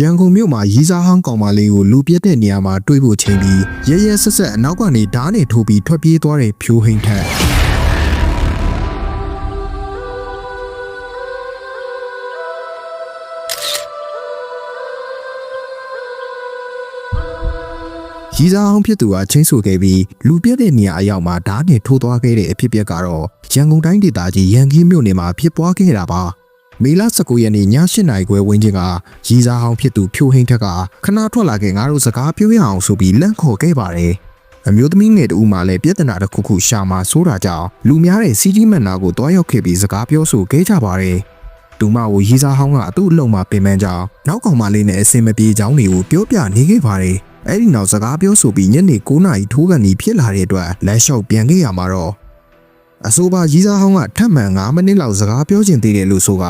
ရန်ကုန်မြို့မှာရီးစားဟောင်းကောင်မလေးကိုလူပြက်တဲ့နေရာမှာတွေးဖို့ချိန်ပြီးရဲရဲဆက်ဆက်အနောက်ကနေဓားနဲ့ထိုးပြီးထွက်ပြေးသွားတဲ့ဖြိုးဟိန်ထက်ရီးစားဟောင်းဖြစ်သူကချင်းဆိုခဲ့ပြီးလူပြက်တဲ့နေရာအရောက်မှာဓားနဲ့ထိုးသွားခဲ့တဲ့အဖြစ်အပျက်ကတော့ရန်ကုန်တိုင်းဒေသကြီးရန်ကင်းမြို့နယ်မှာဖြစ်ပွားခဲ့တာပါ။ မေလ19ရက်နေ့ည8နာရီခွဲဝန်းကျင်ကရီစာဟောင်းဖြစ်သူဖြိုဟိန်ထက်ကခဏထွက်လာခဲ့ငါတို့စကားပြောရအောင်ဆိုပြီးလန့်ခေါ်ခဲ့ပါတယ်။အမျိုးသမီးငယ်တူမှလည်းပြဿနာတစ်ခုခုရှာမှာဆိုတာကြောင့်လူများတဲ့စီကြီးမန်နာကိုတွားရောက်ခဲ့ပြီးစကားပြောဆိုခဲ့ကြပါတယ်။တူမကိုရီစာဟောင်းကအသူ့အလုံးမှာပင်ပန်းကြောင်းနောက်ကောင်မလေးနဲ့အစင်မပြေကြောင်းတွေကိုပြောပြနေခဲ့ပါတယ်။အဲ့ဒီနောက်စကားပြောဆိုပြီးညနေ9နာရီထိုးကန်ဒီဖြစ်လာတဲ့အတွက်လမ်းလျှောက်ပြန်ခဲ့ရမှာတော့ အဆိုပါရီးစားဟောင်းကထပ်မံ9မိနစ်လောက်စကားပြောချင်သေးတယ်လို့ဆိုက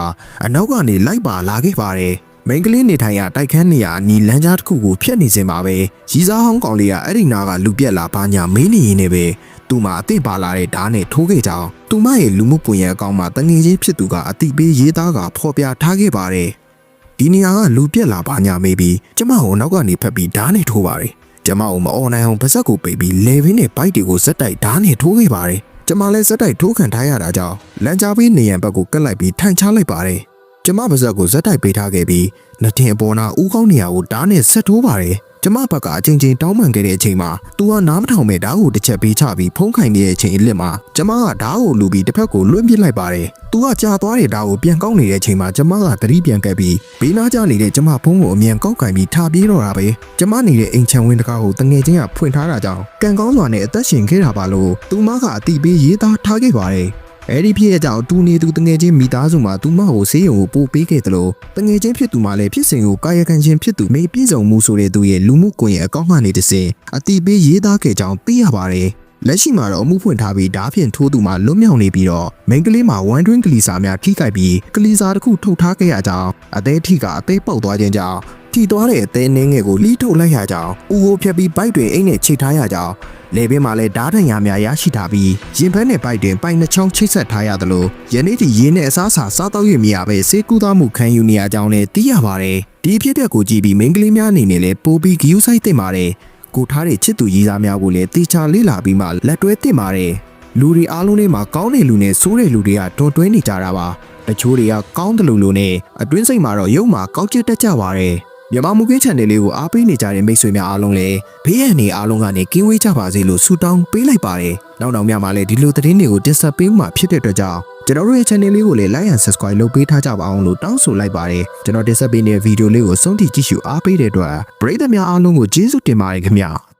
အနောက်ကနေလိုက်ပါလာခဲ့ပါတယ်။မိန်းကလေးနေထိုင်ရတိုက်ခန်းနေရအနီလမ်းကြားတစ်ခုကိုဖျက်နေစင်ပါပဲ။ရီးစားဟောင်းကောင်လေးကအဲ့ဒီနာကလူပြက်လာပါညာမေးနေရင်းနဲ့ပဲသူ့မှာအသိပါလာတဲ့ဓာတ်နဲ့ထိုးခဲ့ကြအောင်သူမရဲ့လူမှုပွင့်ရအကောင့်မှာတငယ်ချင်းဖြစ်သူကအတိပေးရေးသားကဖော်ပြထားခဲ့ပါတယ်။ဒီနေရာကလူပြက်လာပါညာမေးပြီးကျမကိုနောက်ကနေဖက်ပြီးဓားနဲ့ထိုးပါတယ်ကျမကိုမအော်နိုင်အောင်ပါဇက်ကိုပိတ်ပြီးလေဘင်းနဲ့ဘိုက်တွေကိုဇက်တိုက်ဓားနဲ့ထိုးခဲ့ပါတယ် ကျမလည်းဇက်တိုက်ထိုးခံထားရတာကြောင့်လမ်းကြားပေးနေရန်ဘက်ကိုကတ်လိုက်ပြီးထိုင်ချလိုက်ပါတယ်ကျမပါဇက်ကိုဇက်တိုက်ပေးထားခဲ့ပြီးနှထင်အပေါ်နာဦးကောင်းနေရာကိုဓားနဲ့ဆက်ထိုးပါတယ် ကျမဘက်ကအချိန်ချင်းတောင်းပန်ခဲ့တဲ့အချိန်မှာသူကနားမထောင်မဲ့ဓာတ်ကိုတစ်ချက်ပေးချပြီးဖုံးခိုင်နေတဲ့အချိန်အလစ်မှာကျမကဓာတ်ကိုလူပြီးတစ်ဖက်ကိုလွှင့်ပစ်လိုက်ပါတယ်။သူကကြာသွားတဲ့ဓာတ်ကိုပြန်ကောက်နေတဲ့အချိန်မှာကျမကသတိပြန်ကပ်ပြီးဘေးနားကျနေတဲ့ကျမဖုံးကိုအမြန်ကောက်ကင်ပြီးထားပြေးတော့တာပဲ။ကျမနေတဲ့အိမ်ချံဝင်းတကားကိုတငယ်ချင်းကဖွင့်ထားတာကြောင့်ကံကောင်းစွာနဲ့အသက်ရှင်ခဲ့တာပါလို့သူမကအတိပေးရေးသားထားခဲ့ပါတယ်။ အဲ့ဒီဖြစ်ရကြောင့်တူနေသူတငယ်ချင်းမိသားစုမှာသူမကိုဆေးရုံကိုပို့ပေးခဲ့တယ်လို့တငယ်ချင်းဖြစ်သူမှလည်းဖြစ်စဉ်ကိုကာယကံရှင်ဖြစ်သူမေပြည့်စုံမှုဆိုတဲ့သူရဲ့လူမှုကွန်ရက်အကောင့်ကနေတစ်စင်အတိပေးရေးသားခဲ့ကြောင်းသိရပါတယ်လက်ရှိမှာတော့အမှုဖွင့်ထားပြီးဓားဖြင့်ထိုးသူမှလွတ်မြောက်နေပြီးတော့မိန်းကလေးမှာဝမ်တွင်းကလီစာများထိခိုက်ပြီးကလီစာတစ်ခုထုတ်ထားခဲ့ရကြောင်းအသေးထိကအသေးပေါက်သွားခြင်းကြောင့်ထိသွားတဲ့အသေးနှင်းငယ်ကိုလှီးထုတ်လိုက်ရကြောင်းဦးကိုဖြတ်ပြီးဘိုက်တွင်အိတ်နဲ့ချိတ်ထားရကြောင်း လေဘင်းမှာလည်းဓာတ်ထန်ရများရရှိထားပြီးရင်ဖက်နဲ့ပိုက်တွင်ပိုင်နှချောင်းချိတ်ဆက်ထားရသလိုယနေ့ထိရင်းနဲ့အစားအစာစားတော့ရမရပဲစေကူးသားမှုခံယူနေရကြောင်းလည်းသိရပါတယ်ဒီအဖြစ်အပျက်ကိုကြည့်ပြီးမိန်းကလေးများအနေနဲ့လည်းပိုပြီးဂယူးဆိုင်တင်ပါတယ်ကိုထားတဲ့ချစ်သူရေးသားများကိုလည်းတေချာလေးလာပြီးမှလက်တွဲတင်ပါတယ်လူတွေအားလုံးထဲမှာကောင်းတဲ့လူနဲ့ဆိုးတဲ့လူတွေကတော်တွဲနေကြတာပါတချို့တွေကကောင်းတယ်လို့လို့နဲ့အတွင်းစိတ်မှာတော့ရုပ်မှာကောက်ကျစ်တက်ကြပါတယ် မြန်မာမူကင်း channel လေးကိုအားပေးနေကြတဲ့မိတ်ဆွေများအားလုံးလည်းဘေးရန်နေအားလုံးကနေကင်းဝေးကြပါစေလို့ဆုတောင်းပေးလိုက်ပါတယ်။နောက်နောက်များမှာလည်းဒီလိုသတင်းတွေကိုတင်ဆက်ပေးမှာဖြစ်တဲ့အတွက်ကြောင့်ကျွန်တော်တို့ရဲ့ channel လေးကိုလည်း like and subscribe လုပ်ပေးထားကြပါအောင်လို့တောင်းဆိုလိုက်ပါတယ်။ကျွန်တော်တင်ဆက်ပေးနေတဲ့ဗီဒီယိုလေးကိုဆုံးထိကြည့်ရှုအားပေးတဲ့အတွက်ပရိသတ်များအားလုံးကိုကျေးဇူးတင်ပါတယ်ခင်ဗျာ။